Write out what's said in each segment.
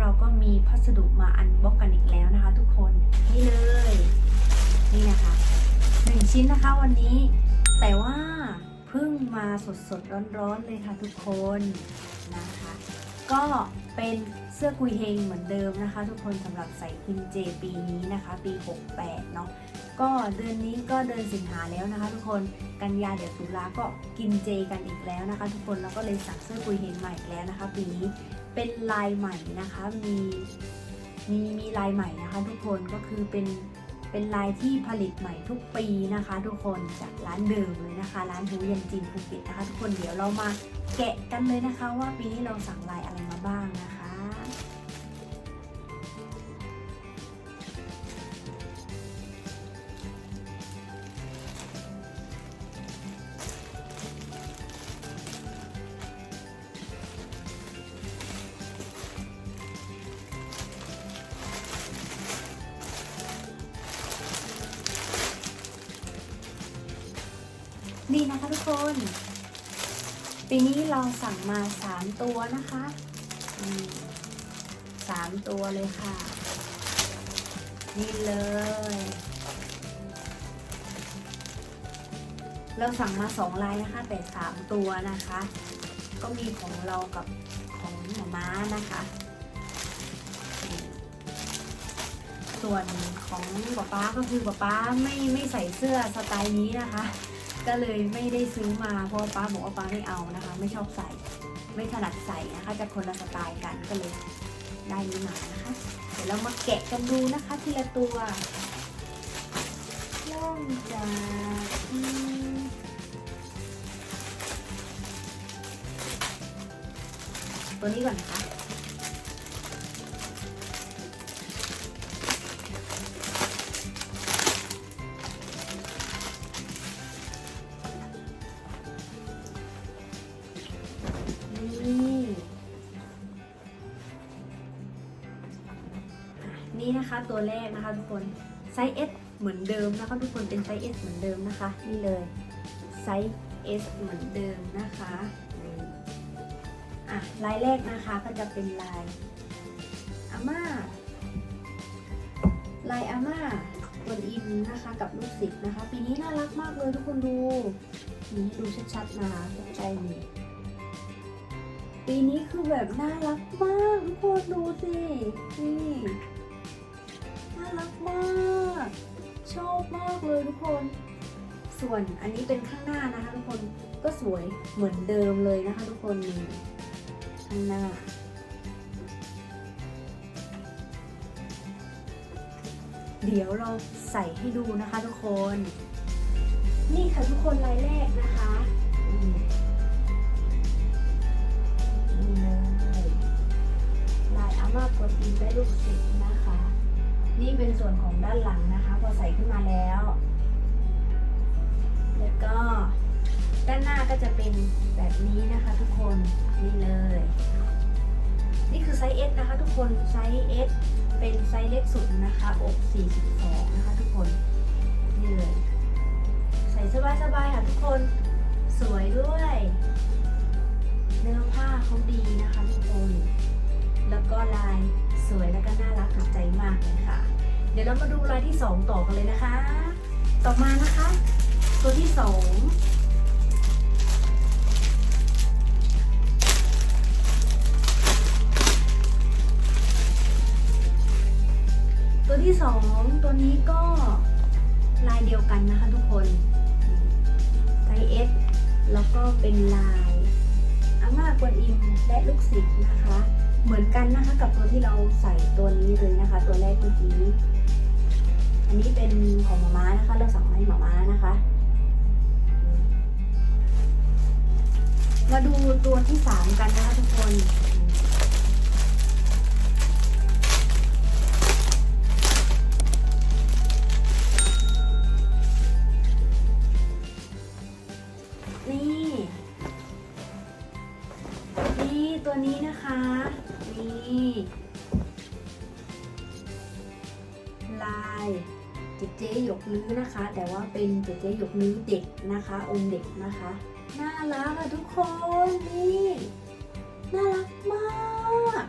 เราก็มีพัสดุมาอันบ็อกกันอีกแล้วนะคะ ทุกคนนี่เลย นี่นะคะหนึ่งชิ้นนะคะวันนี้ แต่ว่าเพิ่งมาสดๆร้อนๆเลยค่ะทุกคนนะคะ ก็เป็นเสื้อกุยเฮงเหมือนเดิมนะคะ ทุกคนสำหรับใส่กินเจปีนี้นะคะ ปี 68 เนาะ ก็เดือนนี้ก็เดือนสิงหาแล้วนะคะ ทุกคนกันยาเดี๋ยวตุลาก็กินเจกันอีกแล้วนะคะ ทุกคนเราก็เลยสั่งเสื้อกุยเฮงใหม่อีกแล้วนะคะปีนี้เป็นลายใหม่นะคะมีมีมีลายใหม่นะคะ ทุกคนก็คือเป็นเป็นลายที่ผลิตใหม่ทุกปีนะคะ ทุกคนจากร้านเดิมเลยนะคะ ร้านฮูยันจีนภูเก็ตนะคะ ทุกคนเดี๋ยวเรามาแกะกันเลยนะคะ ว่าปีนี้เราสั่งลายอะไรมาบ้างนะคะ นี่นะคะทุกคน ปีนี้เราสั่งมา3ตัวนะคะสามตัวเลยค่ะ นี่เลย เราสั่งมาสองลายนะคะ แต่สามตัวนะคะ ก็มีของเรากับของหมอม้านะคะส่วนของป๊าป๊าก็คือป๊าป๊าไม่ไม่ใส่เสื้อสไตล์นี้นะคะ ก็เลยไม่ได้ซื้อมาเพราะป้าบอกว่าป้าไม่เอานะคะ ไม่ชอบใส่ ไม่ถนัดใส่นะคะจะคนละสไตล์กันก็เลยได้นี้มานะคะ เดี๋ยวเรามาแกะกันดูนะคะทีละตัวเริ่มจากตัวนี้ก่อนนะคะ นี่นะคะตัวแรกนะคะทุกคนไซส์ S เหมือนเดิมนะคะทุกคนเป็นไซส์ S เหมือนเดิมนะคะนี่เลยไซส์ S เหมือนเดิมนะคะอะลายแรกนะคะก็จะเป็นลายอาม่าลายอาม่ากวนอินนะคะกับลูกศิษย์นะคะ ปีนี้น่ารักมากเลยทุกคนดูนี่ดูชัดๆนะคะใกล้ๆนี่ปีนี้คือแบบน่ารักมากทุกคนดูสินี่ มากชอบมากเลยทุกคน ส่วนอันนี้เป็นข้างหน้านะคะ ทุกคนก็สวยเหมือนเดิมเลยนะคะ ทุกคนข้างหน้าเดี๋ยวเราใส่ให้ดูนะคะทุกคน นี่ค่ะทุกคนลายแรกนะคะนี่เลยลายอาม่ากดอินได้ลูกศิษย์นะ นี่เป็นส่วนของด้านหลังนะคะ พอใส่ขึ้นมาแล้ว แล้วก็ด้านหน้าก็จะเป็นแบบนี้นะคะทุกคนนี่เลย นี่คือไซส์ S นะคะ ทุกคนไซส์ S เป็นไซส์เล็กสุดนะคะอก42 นะคะ ทุกคนนี่เลยใส่สบายๆค่ะทุกคนสวยด้วย เนื้อผ้าเขาดีนะคะทุกคน เดี๋ยวเรามาดูลายที่ 2 ต่อกันเลยนะคะ ต่อมานะคะ ตัวที่ 2ตัวที่ 2 ตัวนี้ก็ลายเดียวกันนะคะทุกคนไซส์ S แล้วก็เป็นลายอาม่ากวนอิมและลูกศิษย์นะคะ เหมือนกันนะคะกับตัวที่เราใส่ตัวนี้เลยนะคะ ตัวแรกเมื่อกี้ อันนี้เป็นของหมาม้านะคะ เราสั่งมาให้หมาม้านะคะ มาดูตัวที่สามกันนะคะทุกคนนี่นี่ตัวนี้นะคะ นี่ ลาย เจ๊หยกลื้อนะคะ แต่ว่าเป็นเจ๊เจ๊หยกลื้อเด็กนะคะ องค์เด็กนะคะ น่ารักอะทุกคนนี่น่ารักมาก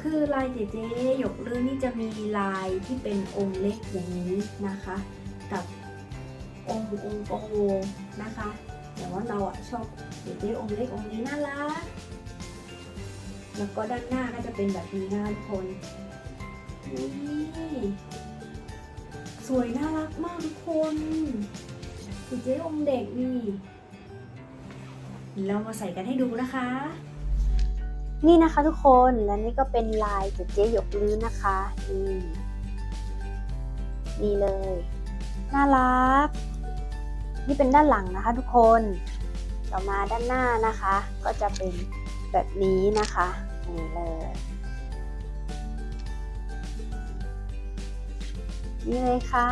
คือลายเจเจหยกลื่นนี่จะมีลายที่เป็นองค์เล็กอย่างนี้นะคะ กับองค์องค์โตนะคะ แต่ว่าเราอะชอบเจเจองค์เล็กองค์นี้น่ารักแล้วก็ด้านหน้าก็จะเป็นแบบนี้นะทุกคน สวยน่ารักมากทุกคนเจเจองเด็กนี่ เรามาใส่กันให้ดูนะคะ นี่นะคะทุกคนและนี่ก็เป็นลายเจเจ๊หยกลื้อนะคะนี่นี่เลย น่ารัก นี่เป็นด้านหลังนะคะทุกคนต่อมาด้านหน้านะคะ ก็จะเป็นแบบนี้นะคะนี่เลย นี่เลยค่ะ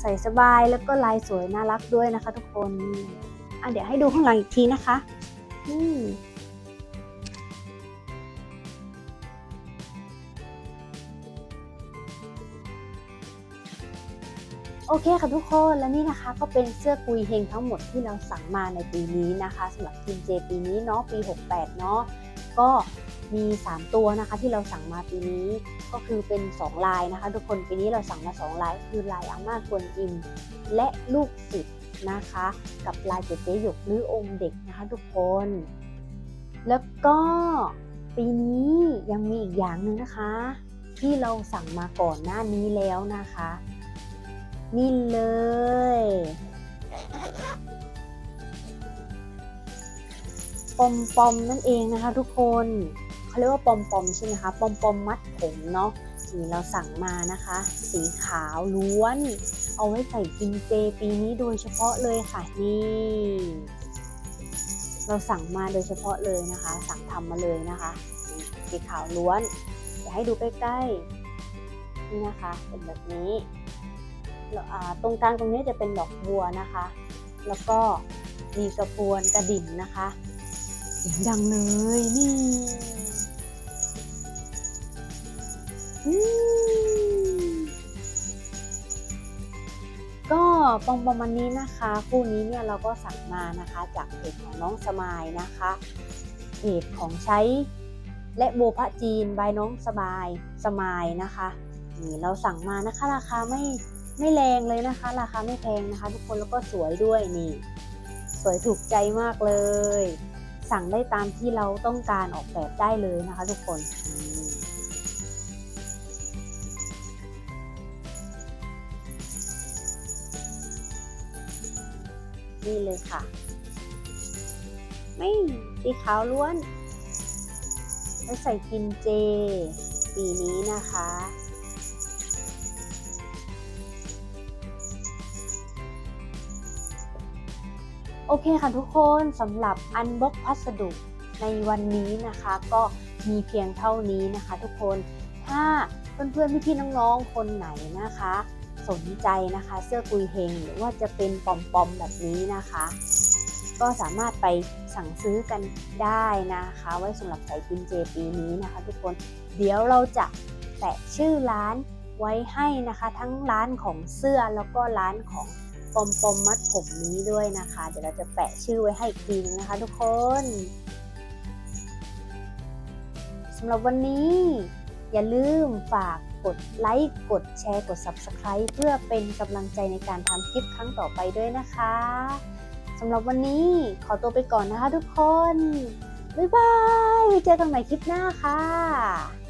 ใส่สบายแล้วก็ลายสวยน่ารักด้วยนะคะทุกคนอะเดี๋ยวให้ดูข้างหลังอีกทีนะคะอืมโอเคค่ะทุกคนและนี่นะคะก็เป็นเสื้อกุยเฮงทั้งหมดที่เราสั่งมาในปีนี้นะคะสำหรับทีมเจปีนี้เนาะปี 68 เนาะ ก็มี 3 ตัวนะคะที่เราสั่งมาปีนี้ก็คือเป็น 2 ลายนะคะ ทุกคนปีนี้เราสั่งมา 2 ลายคือลายอาม่ากวนอิมและลูกศิษย์นะคะ กับลายเจ๊เจหยกหรือองค์เด็กนะคะ ทุกคน แล้วก็ปีนี้ยังมีอีกอย่างหนึ่งนะคะ ที่เราสั่งมาก่อนหน้านี้แล้วนะคะ นี่เลย ปอมปอมนั่นเองนะคะทุกคนเขาเรียกว่าปอมปอมใช่ไหมคะปอมปอมมัดผมเนาะนี่เราสั่งมานะคะ สีขาวล้วน เอาไว้ใส่กินเจปีนี้โดยเฉพาะเลยค่ะนี่เราสั่งมาโดยเฉพาะเลยนะคะ สั่งทำมาเลยนะคะสีขาวล้วนเดี๋ยวให้ดูใกล้ๆนี่นะคะเป็นแบบนี้ตรงกลางตรงนี้จะเป็นดอกบัวนะคะ แล้วก็มีกระพวนกระดิ่งนะคะ สียงดังเลยนี่อืมก็ปองประมาณนี้นะคะ คู่นี้เนี่ยเราก็สั่งมานะคะจากเพจของน้องสมายนะคะเพจของใช้และโบพระจีนบายน้องสบายสมายนะคะนี่เราสั่งมานะคะ ราคาไม่ไม่แรงเลยนะคะ ราคาไม่แพงนะคะ ทุกคนแล้วก็สวยด้วยนี่ สวยถูกใจมากเลย สั่งได้ตามที่เราต้องการออกแบบได้เลยนะคะทุกคนนี่เลยค่ะ ไม่สีขาวล้วนไว้ใส่กินเจ ปีนี้นะคะ โอเคค่ะทุกคนสำหรับอันบ็อกพัสดุในวันนี้นะคะ ก็มีเพียงเท่านี้นะคะ ทุกคนถ้าเพื่อนๆพี่ๆน้องๆคนไหนนะคะ สนใจนะคะ เสื้อกุยเฮงหรือว่าจะเป็นปอมๆแบบนี้นะคะ ก็สามารถไปสั่งซื้อกันได้นะคะ ไว้สำหรับใส่กินเจปีนี้นะคะ ทุกคนเดี๋ยวเราจะแปะชื่อร้านไว้ให้นะคะ ทั้งร้านของเสื้อแล้วก็ร้านของ ปอมปอมมัดผมนี้ด้วยนะคะ เดี๋ยวเราจะแปะชื่อไว้ให้อีกทีนึงนะคะ ทุกคนสำหรับวันนี้ อย่าลืมฝากกดไลค์กดแชร์กด Subscribe เพื่อเป็นกำลังใจในการทำคลิปครั้งต่อไปด้วยนะคะสำหรับวันนี้ขอตัวไปก่อนนะคะทุกคน บ๊ายบายไว้เจอกันใหม่คลิปหน้าค่ะ